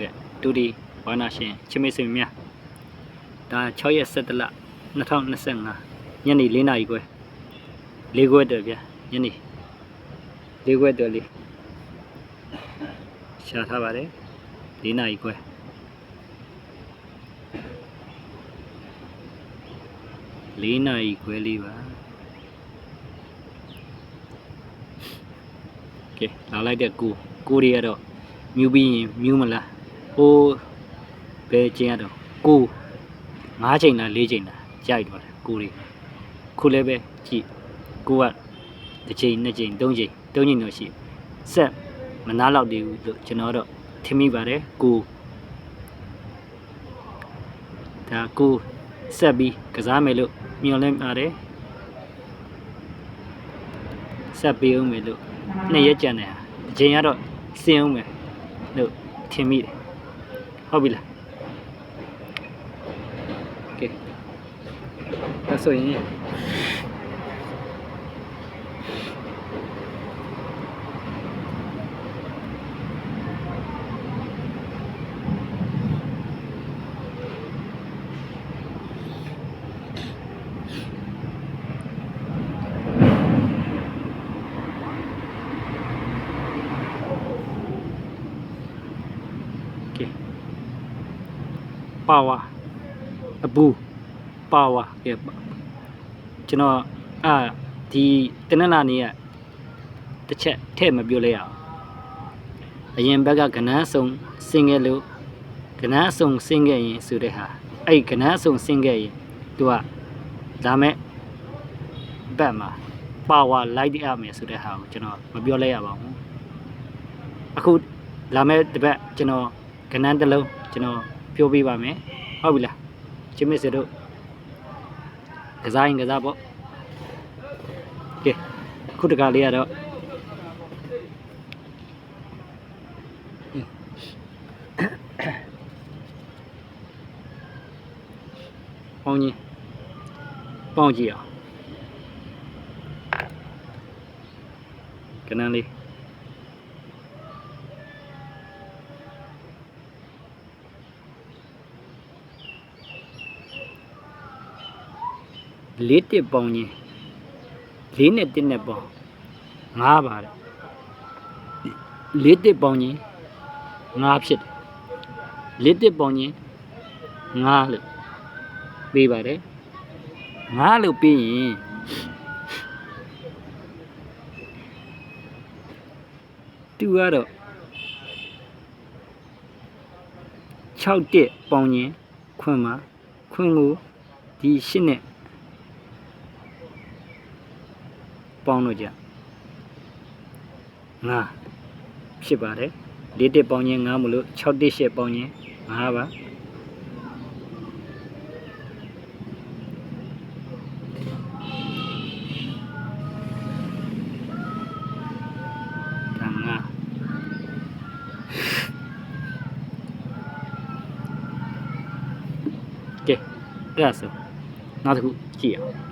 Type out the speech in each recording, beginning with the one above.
ကဲ့ဒူဒီဘာနာရှင်ချစ်မိတ်ဆွေများဒါ6ရက်17လ2025ညနေ4နာရီခွဲ၄ခွဲတည်းဗျာညနေ၄ခွဲတည်းလေးရှာထားပါတယ်၄နာရီခွဲ၄နာရီခွဲလေးပါကဲလာလိုက်တဲ့ကိုကိုတွေကတော့မြူပြီးရင်မြူးမလား ဟိုးဘယ်ကျင်းရတော့ကို၅ချိန်လား၄ချိန်လားကြိုက်တော့တယ်ကိုတွေခုလည်းပဲကြည့်ကိုကတစ်ချိန်နှစ်ချိန်သုံးချိန်သုံးချိန်တော့ရှိဆက်မနာတော့သေးဘူးလို့ကျွန်တော်တော့ထင်မိပါတယ်ကိုဒါကိုဆက်ပြီးကစားမယ်လို့မျှော်လင့်ပါတယ်ဆက်ပေးအောင်မယ်လို့နှစ်ရက်ကြံတယ်အချိန်ကတော့စင်းအောင်မယ်လို့ထင်မိတယ် ဟုတ်ပြီလားကဲဒါဆိုရင် ပါဝါအပူပါဝါကဲကျွန်တော်အာဒီတနင်္လာနေ့ကတစ်ချက်ထည့်မပြောလိုက်ရအောင်အရင်ဘက်ကကနန်းဆုံဆင်းခဲ့လို့ကနန်းဆုံဆင်းခဲ့ရင်ဆိုတဲ့ဟာအဲ့ကနန်းဆုံဆင်းခဲ့ရင်သူကဒါမဲ့ဘက်မှာပါဝါလိုက်ရမယ်ဆိုတဲ့ဟာကိုကျွန်တော်မပြောလိုက်ရပါဘူးအခုလာမဲ့တစ်ပတ်ကျွန်တော်ကဏ္ဍတစ်လုံးကျွန်တော် ပြောပြပါမယ်ဟုတ်ပြီလားချင်းမစ်စတို့ကစားရင်ကစားပေါ့ကဲခုတကလေးကတော့ပေါင်းကြီးပေါင်းကြည့်အောင်ကဏ္ဍလေး လေးတစ်ပေါင်းချင်းလေးနဲ့တစ်နဲ့ပေါင်းငါးပါတဲ့လေးတစ်ပေါင်းချင်းငါးဖြစ်တယ်လေးတစ်ပေါင်းချင်းငါးလို့ပေးပါတယ်ငါးလို့ပြီးရင်သူကတော့6တစ်ပေါင်းချင်းခွန်းမှာခွန်းကိုဒီရှစ်နဲ့ ပေါင်းလို့ကြငါဖြစ်ပါတယ်လေးတစ်ပေါင်းချင်းငါမလို့6တစ်ရှစ်ပေါင်းချင်းငါပါဒါငါကဲအဲ့ဒါဆိုနောက်တစ်ခုကြည့်အောင်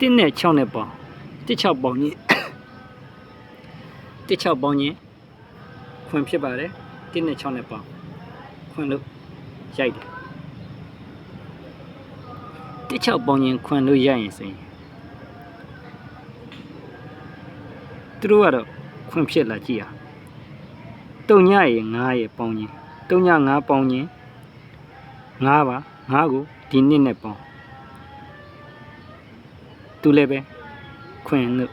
1နဲ့6နဲ့ပေါင်း16ပေါင်းကြီး16ပေါင်းကြီးခွင်ဖြစ်ပါတယ်1နဲ့6နဲ့ပေါင်းခွင်လို့ရိုက်တယ်16ပေါင်းကြီးခွင်လို့ရိုက်ရင်ဆိုရင်သူတို့ကတော့ခွင်ဖြစ်လာကြည့်အောင်တုံညရေ9ရေပေါင်းကြီးတုံည9ပေါင်းကြီး9ပါ9ကိုဒီနှစ်နဲ့ပေါင်း သူလည်းပဲခွင်လို့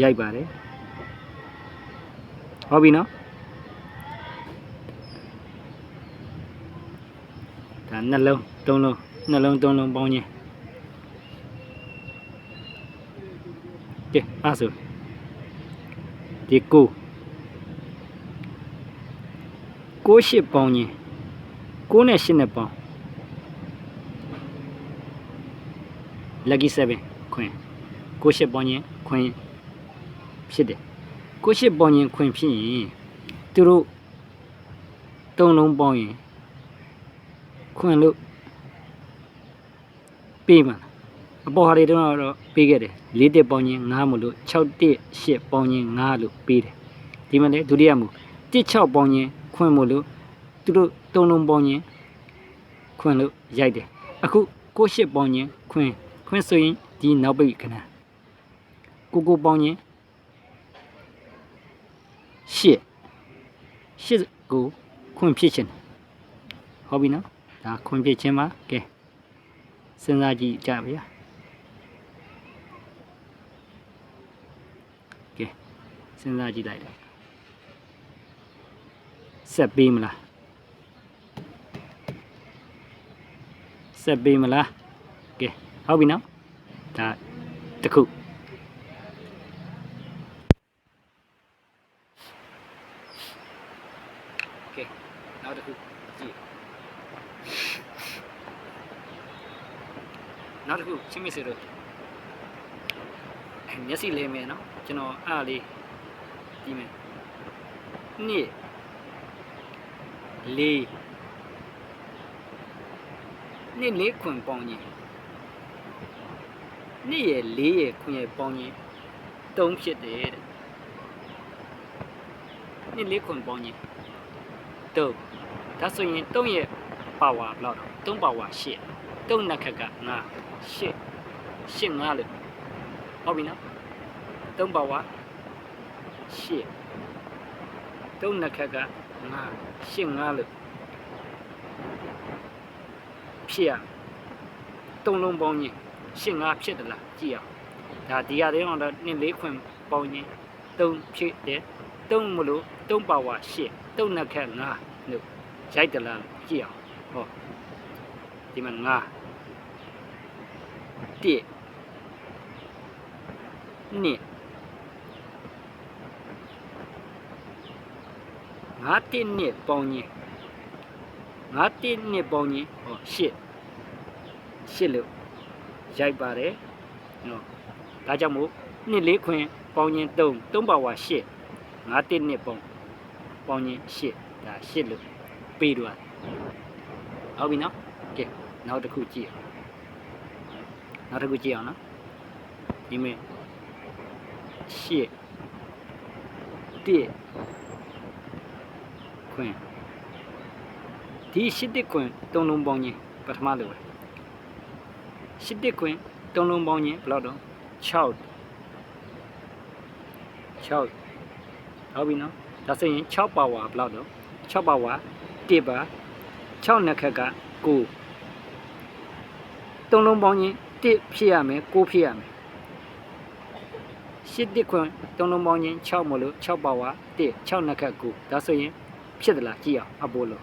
ရိုက်ပါတယ်ဟုတ်ပြီနော်ဒါနှလုံးသုံးလုံးနှလုံးသုံးလုံးပေါင်းခြင်းကဲအဲ့ဆိုဒီကိုကိုရှစ်ပေါင်းခြင်းကိုနဲ့ရှစ်နဲ့ပေါင်း lucky 7ခွင် ကိုရှစ်ပေါင်းရင်ခွင်ဖြစ်တယ်ကိုရှစ်ပေါင်းရင်ခွင်ဖြစ်ရင်သူတို့တုံးလုံးပေါင်းရင်ခွင်လို့ပေးမှာလားအပေါ်ဟာတွေတော့တော့ပေးခဲ့တယ်၄တက်ပေါင်းချင်း9မလို့6တက်8ပေါင်းချင်း9လို့ပေးတယ်ဒီမှာလေဒုတိယမူတစ်6ပေါင်းချင်းခွင့်မလို့သူတို့သုံးလုံးပေါင်းချင်းခွင့်လို့ရိုက်တယ်အခုကို8ပေါင်းချင်းခွင့်ခွင့်ဆိုရင်ဒီနောက်ပိတ်ခဏ ကိုကိုပေါင်းချင်း8 8ကိုခွင့်ဖြစ်ချင်တယ်ဟုတ်ပြီနော်ဒါခွင့်ဖြစ်ခြင်းပါကဲစဉ်းစားကြည့်ကြပါဗျာစဉ်းစားကြည့်လိုက်တယ်ဆက်ပေးမလားဆက်ပေးမလားကဲဟုတ်ပြီနော်ဒါတစ်ခုကဲနောက်တစ်ခုကြည့် နောက်တစ်ခုချင်းမစေတို့အဲမျက်စိလဲမယ်နော်ကျွန်တော်အားလေးဒီမယ်နှစ်လေးနှစ်လေးခွန်ပေါင်းကြီးနှစ်ရဲ့လေးရဲ့ခွန်ရဲ့ပေါင်းကြီးသုံးဖြစ်တယ်တဲ့နှစ်လေးခွန်ပေါင်းကြီးသုံးဒါဆိုရင်သုံးရဲ့ပါဝါဘယ်လောက်တော့သုံးပါဝါရှစ်သုံးနှစ်ခက်ကငါ ရှစ်ရှစ်ငါလို့ဟုတ်ပြီနော်သုံးပါဝါရှစ်သုံးနှစ်ခက်ကငါရှစ်ငါလို့ဖြစ်ရသုံးလုံးပေါင်းရင်ရှစ်ငါဖြစ်တယ်လားကြည့်အောင်ဒါဒီရတဲ့အောင်တော့နှစ်လေးခွင်ပေါင်းရင်သုံးဖြစ်တယ်သုံးမလို့သုံးပါဝါရှစ်သုံးနှစ်ခက်ငါလို့ရိုက်တယ်လားကြည့်အောင်ဟောဒီမှာငါ တစ်နှစ်ငါတစ်နှစ်ပေါင်းရင်ငါတစ်နှစ်ပေါင်းရင်ဟောရှစ်ရှစ်လို့ရိုက်ပါတယ်နော်ဒါကြောင့်မို့နှစ်လေးခွင်ပေါင်းရင်3 3ပါဝါရှစ်ငါတစ်နှစ်ပေါင်းပေါင်းရင်ရှစ်ဒါရှစ်လို့ပေးတော့ဟုတ်ပြီနော်ကဲနောက်တစ်ခုကြည့်အောင် နောက်တစ်ခုကြည့်အောင်နော်ဒီမဲ့ရှစ်တစ်ခွင်ဒီရှစ်တစ်ခွင်သုံးလုံးပေါင်းချင်းပထမလိုပဲရှစ်တစ်ခွင်သုံးလုံးပေါင်းချင်းဘယ်လောက်တော့6 6ဟုတ်ပြီနော်ဒါဆိုရင်6ပါဝါဘယ်လောက်တော့6ပါဝါ1ပါ6နှစ်ခက်က9သုံးလုံးပေါင်းချင်း 1ဖြစ်ရမယ်9ဖြစ်ရမယ်ရှစ်တစ်ခွင်သုံးလုံးပေါင်းချင်း6မလို့6ပါဝါ1 6နှစ်ခက်9ဒါဆိုရင်ဖြစ်သလားကြည့်အောင်အပိုးလို့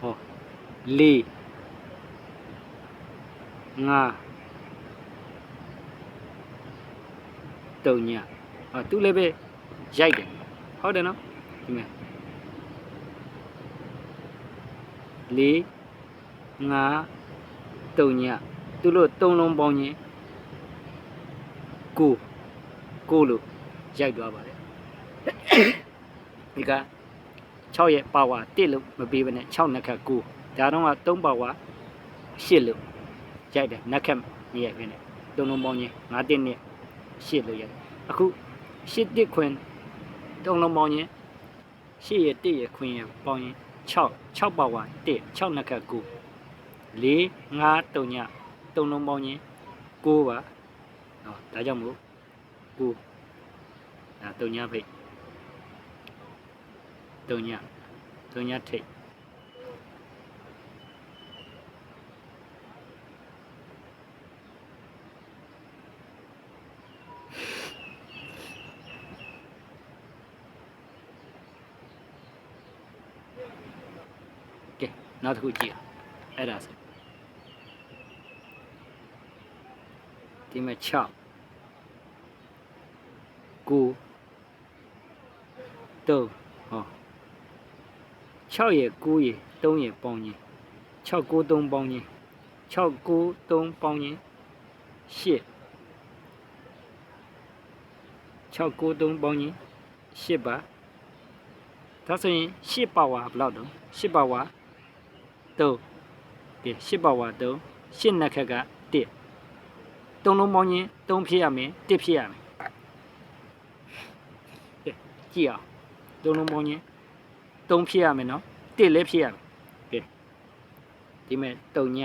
ဟောလေးငါတုံညဟောသူလည်းပဲရိုက်တယ်ဟုတ်တယ်နော်ဒီမဲ့လေးငါတုံည သူတို့သုံးလုံးပေါင်းချင်းကိုကိုလို့ရိုက်သွားပါတယ်ဒီက6ရဲ့ပါဝါ1လို့မပေးဘဲနဲ့6နှစ်ခက်9ဒါတော့က3ပါဝါ8လို့ရိုက်တယ်နှစ်ခက်မရိုက်ဘဲနဲ့သုံးလုံးပေါင်းချင်း9တက်နဲ့8လို့ရိုက်အခု8တက်ခွင်သုံးလုံးပေါင်းချင်း8ရဲ့1ရဲ့ခွင်ရဲ့ပေါင်းရင်6 6ပါဝါ1 6နှစ်ခက်9 4 5 3ည သုံးလုံးပေါင်းချင်း9ပါဟောဒါကြောင့်မို့9ဒါ3ညဖိတ်3ည3ညထိတ်ကဲနောက်တစ်ခုကြည့်အောင်အဲ့ဒါဆို ဒီမှာ6 9 3ဟော6ရဲ့9ရဲ့3ရဲ့ပေါင်းရင်6 9 3ပေါင်းရင်6 9 3ပေါင်းရင်8 6 9 3ပေါင်းရင်8ပါဒါဆိုရင်8ပါဝါဘယ်လောက်တော့8ပါဝါ3ကဲ8ပါဝါ3 8နှစ်ခက်က1 သုံးလုံးပေါင်းချင်းသုံးဖြစ်ရမယ်တစ်ဖြစ်ရမယ်ကဲကြည့်အောင်သုံးလုံးပေါင်းချင်းသုံးဖြစ်ရမယ်နော်တစ်လည်းဖြစ်ရမယ်ကဲဒီမဲ့တုံည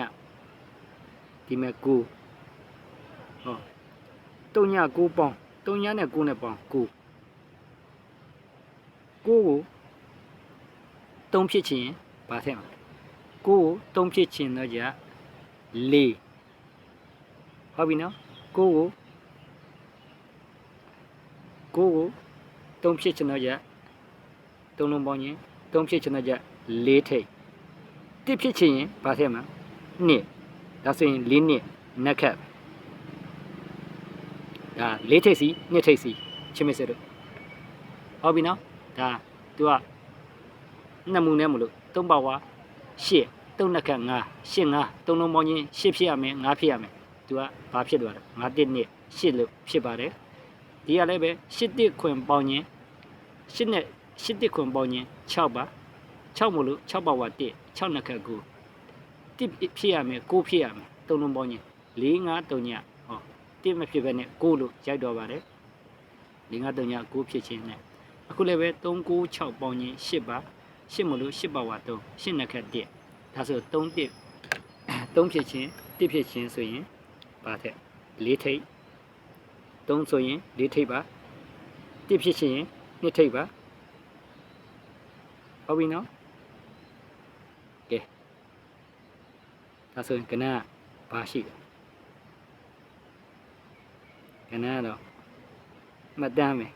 ဒီမဲ့ကိုဟောတုံညကိုပေါင်းတုံညနဲ့ကိုနဲ့ပေါင်းကိုကိုကိုသုံးဖြစ်ချင်ဘာထည့်မှာကိုကိုသုံးဖြစ်ချင်တော့じゃလေး ဟုတ်ပြီနော်ကိုကိုကိုကိုသုံးဖြစ်ချင်တော့ရသုံးလုံးပေါင်းရင်သုံးဖြစ်ချင်တော့ရလေးထိတ်တစ်ဖြစ်ချင်ရင်ဘာထည့်မှာနှစ်ဒါဆိုရင်လေးနှစ်နက်ခတ်ဒါလေးထိတ်စီနှစ်ထိတ်စီချင်းမစတို့ဟုတ်ပြီနော်ဒါ तू ကနှစ်မူနဲ့မလို့သုံးပါဝါရှစ်သုံးနက်ခတ်ငါရှစ်ငါသုံးလုံးပေါင်းရင်ရှစ်ဖြစ်ရမယ်ငါဖြစ်ရမယ် तू ကဘာဖြစ်သွားလဲငါတစ်နှစ်ရှစ်လို့ဖြစ်ပါတယ်ဒီကလည်းပဲရှစ်တစ်ခွင်ပေါင်းချင်းရှစ်နဲ့ရှစ်တစ်ခွင်ပေါင်းချင်း6ပါ6မလို့6ပါဝါတစ်6နှစ်ခတ်ကိုတစ်ဖြစ်ရမယ်ကိုဖြစ်ရမယ်သုံးလုံးပေါင်းချင်း4 5 3ညဟောတစ်မဖြစ်ဘဲနဲ့ကိုလို့ရိုက်တော့ပါတယ်4 5 3ညကိုဖြစ်ခြင်းနဲ့အခုလည်းပဲ396ပေါင်းချင်း8ပါ8မလို့8ပါဝါ3 8နှစ်ခက်1ဒါဆို3တစ်3ဖြစ်ချင်း1ဖြစ်ချင်းဆိုရင် ပါတဲ့4ထိပ်3ဆိုရင်4ထိပ်ပါ1ဖြစ်ချင်းရင်2ထိပ်ပါဟုတ်ပြီနော်ကဲဒါဆိုရင်ကနဘာရှိလဲကနကတော့မှတ်တမ်းမယ်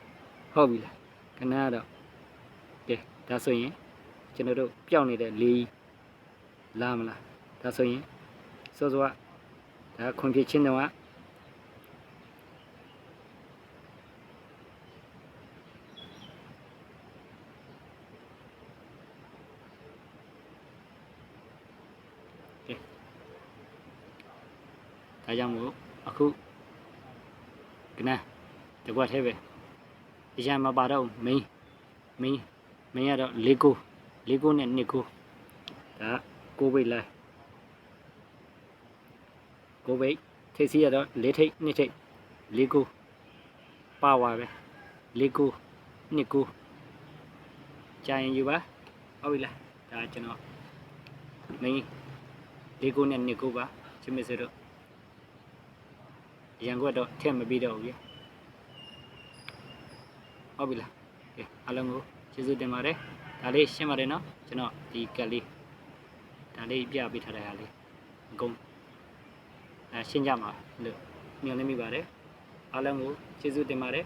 ဟုတ်ပြီလားခဏတော့ကဲဒါဆိုရင်ကျွန်တော်တို့ပျောက်နေတဲ့လေးလာမလားဒါဆိုရင်စောစောက ဒါခွန်ဖြစ်ချင်းတော့ကဲဒါကြောင့်မို့အခုကနတကွက်သေးပဲအရန်မပါတော့မင်းမင်းမင်း ကတော့၄ကို၄ကိုနဲ့2ကိုဒါကိုဘိတ်လိုက်ကိုဘိတ်ထိပ်စီရတော့၄ထိပ်2ထိပ်၄ကိုပါဝါပဲ၄ကို2ကိုကြာရင်ယူပါဟုတ်ပြီလားဒါကျွန်တော်မင်း၄ကိုနဲ့2ကိုပါချင်းမစတော့ရန်ကွက်တော့ထည့်မပြီးတော့ဘူးဗျဟုတ်ပြီလားကဲအားလုံးကိုကျေးဇူးတင်ပါတယ်ဒါလေးရှင်းပါတယ်နော်ကျွန်တော်ဒီကက်လေးဒါလေးပြပေးထားတဲ့ဟာလေးအကုန်အဲ ရှင်းကြမှာလို့ညွှန်နေမိပါတယ်အားလုံးကိုကျေးဇူးတင်ပါတယ်